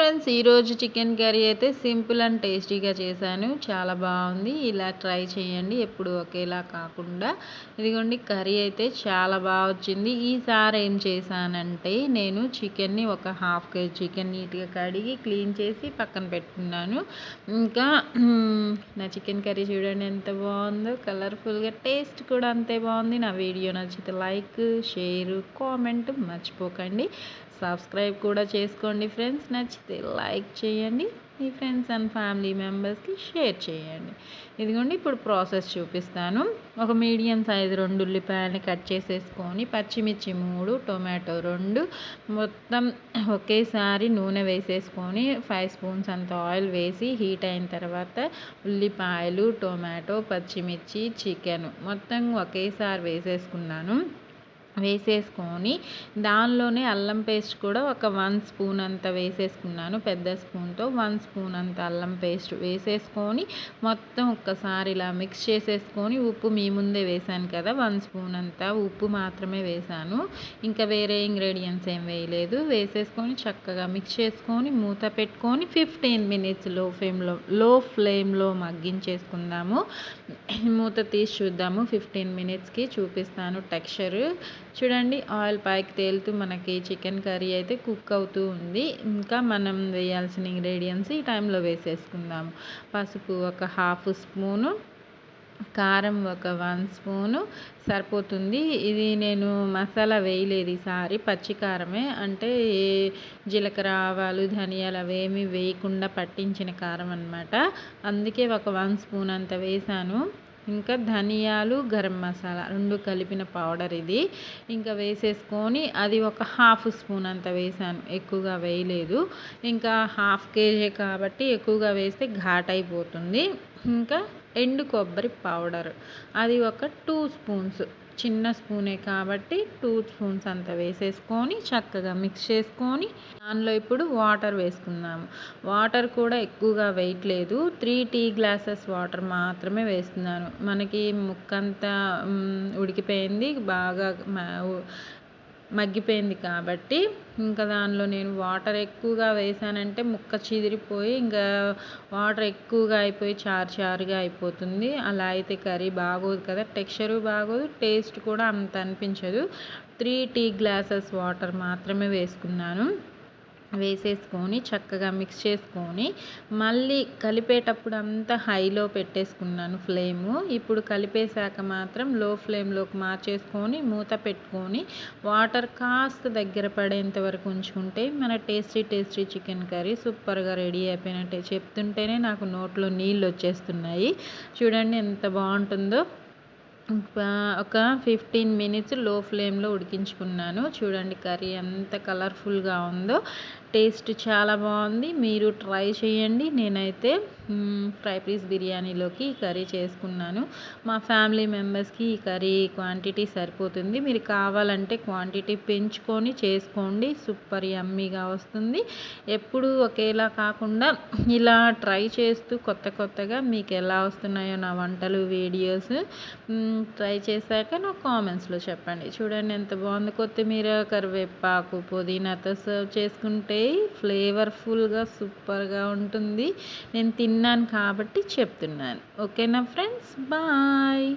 Friends ఈరోజు chicken curry అయితే simple and టేస్టీగా చేశాను. చాలా బాగుంది. ఇలా ట్రై చేయండి. ఎప్పుడు ఒకేలా కాకుండా. ఇదిగోండి కర్రీ అయితే చాలా బాగా వచ్చింది. ఈసారి ఏం చేశానంటే నేను చికెన్ని ఒక హాఫ్ కేజీ చికెన్ నీట్గా కడిగి క్లీన్ చేసి పక్కన పెట్టుకున్నాను. ఇంకా నా చికెన్ కర్రీ చూడండి ఎంత బాగుందో. కలర్ఫుల్గా టేస్ట్ కూడా అంతే బాగుంది. నా వీడియో నచ్చితే లైక్ షేర్ కామెంట్ మర్చిపోకండి. సబ్స్క్రైబ్ కూడా చేసుకోండి ఫ్రెండ్స్. నచ్చితే లైక్ చేయండి మీ ఫ్రెండ్స్ అండ్ ఫ్యామిలీ మెంబర్స్కి షేర్ చేయండి. ఇదిగోండి ఇప్పుడు ప్రాసెస్ చూపిస్తాను. ఒక మీడియం సైజు రెండు ఉల్లిపాయలని కట్ చేసేసుకొని పచ్చిమిర్చి మూడు టొమాటో రెండు మొత్తం ఒకేసారి నూనె వేసేసుకొని ఫైవ్ స్పూన్స్ అంత ఆయిల్ వేసి హీట్ అయిన తర్వాత ఉల్లిపాయలు టొమాటో పచ్చిమిర్చి చికెన్ మొత్తం ఒకేసారి వేసేసుకున్నాను. వేసేసుకొని దానిలోనే అల్లం పేస్ట్ కూడా ఒక వన్ స్పూన్ అంత వేసేసుకున్నాను పెద్ద స్పూన్తో వన్ స్పూన్ అంత అల్లం పేస్ట్ వేసేసుకొని మొత్తం ఒక్కసారి ఇలా మిక్స్ చేసేసుకొని ఉప్పు మీ ముందే వేసాను కదా వన్ స్పూన్ అంత ఉప్పు మాత్రమే వేసాను ఇంకా వేరే ఇంగ్రీడియంట్స్ ఏం వేయలేదు వేసేసుకొని చక్కగా మిక్స్ చేసుకొని మూత పెట్టుకొని ఫిఫ్టీన్ మినిట్స్లో ఫ్లేమ్లో లో ఫ్లేమ్లో మగ్గించేసుకుందాము. మూత తీసి చూద్దాము ఫిఫ్టీన్ మినిట్స్కి చూపిస్తాను టెక్స్చర్. చూడండి ఆయిల్ పైకి తేలుతూ మనకి చికెన్ కర్రీ అయితే కుక్ అవుతూ ఉంది. ఇంకా మనం వేయాల్సిన ఇంగ్రీడియంట్స్ ఈ టైంలో వేసేసుకుందాము పసుపు ఒక హాఫ్ స్పూను కారం ఒక వన్ స్పూను సరిపోతుంది. ఇది నేను మసాలా వేయలేదు ఈసారి పచ్చి కారమే. అంటే ఏ జీలకర్ర ఆవాలు ధనియాలు అవేమి వేయకుండా పట్టించిన కారం అనమాట అందుకే ఒక వన్ స్పూన్ అంత వేసాను. ఇంకా ధనియాలు గరం మసాలా రెండు కలిపిన పౌడర్ ఇది. ఇంకా వేసేసుకొని అది ఒక హాఫ్ స్పూన్ అంత వేసాను ఎక్కువగా వేయలేదు. ఇంకా హాఫ్ కేజీ కాబట్టి ఎక్కువగా వేస్తే ఘాట్ అయిపోతుంది ఇంకా ఎండు కొబ్బరి పౌడర్. అది ఒక టూ స్పూన్స్. చిన్న స్పూనే కాబట్టి టూ స్పూన్స్ అంత వేసేసుకొని చక్కగా మిక్స్ చేసుకొని దానిలో ఇప్పుడు వాటర్ వేసుకుందాము. వాటర్ కూడా ఎక్కువగా వేయట్లేదు త్రీ టీ గ్లాసెస్ వాటర్ మాత్రమే వేస్తున్నాను. మనకి ముక్కంతా ఉడికిపోయింది. బాగా మగ్గిపోయింది కాబట్టి ఇంకా దానిలో నేను వాటర్ ఎక్కువగా వేసానంటే ముక్క చిదిరిపోయి ఇంకా వాటర్ ఎక్కువగా అయిపోయి చారు చారుగా అయిపోతుంది. అలా అయితే కర్రీ బాగోదు కదా. టెక్స్చరు బాగోదు టేస్ట్ కూడా అంత అనిపించదు. త్రీ టీ గ్లాసెస్ వాటర్ మాత్రమే వేసుకున్నాను. వేసేసుకొని చక్కగా మిక్స్ చేసుకొని మళ్ళీ కలిపేటప్పుడు అంతా హైలో పెట్టేసుకున్నాను ఫ్లేము. ఇప్పుడు కలిపేశాక మాత్రం లో ఫ్లేమ్లోకి మార్చేసుకొని మూత పెట్టుకొని వాటర్ కాస్త దగ్గర పడేంత వరకు ఉంచుకుంటే మన టేస్టీ టేస్టీ చికెన్ కర్రీ సూపర్గా రెడీ అయిపోయినట్టే చెప్తుంటేనే నాకు నోట్లో నీళ్ళు వచ్చేస్తున్నాయి. చూడండి ఎంత బాగుంటుందో. ఒక ఫిఫ్టీన్ మినిట్స్లో ఫ్లేమ్లో ఉడికించుకున్నాను. చూడండి కర్రీ ఎంత కలర్ఫుల్గా ఉందో. టేస్ట్ చాలా బాగుంది. మీరు ట్రై చేయండి. నేనైతే ఫ్రై పీస్ బిర్యానీలోకి ఈ కర్రీ చేసుకున్నాను. మా ఫ్యామిలీ మెంబర్స్కి ఈ కర్రీ క్వాంటిటీ సరిపోతుంది. మీరు కావాలంటే క్వాంటిటీ పెంచుకొని చేసుకోండి. సూపర్ యమ్మీగా వస్తుంది. ఎప్పుడు ఒకేలా కాకుండా ఇలా ట్రై చేస్తూ కొత్త కొత్తగా మీకు ఎలా వస్తున్నాయో నా వంటలు వీడియోస్ ట్రై చేశాక నాకు కామెంట్స్లో చెప్పండి. చూడండి ఎంత బాగుంది కొత్తిమీర కరివేపాకు పుదీనాతో సర్వ్ చేసుకుంటే ఫ్లేవర్ఫుల్గా సూపర్గా ఉంటుంది. నేను తిన్నాను కాబట్టి చెప్తున్నాను. ఓకేనా ఫ్రెండ్స్ బాయ్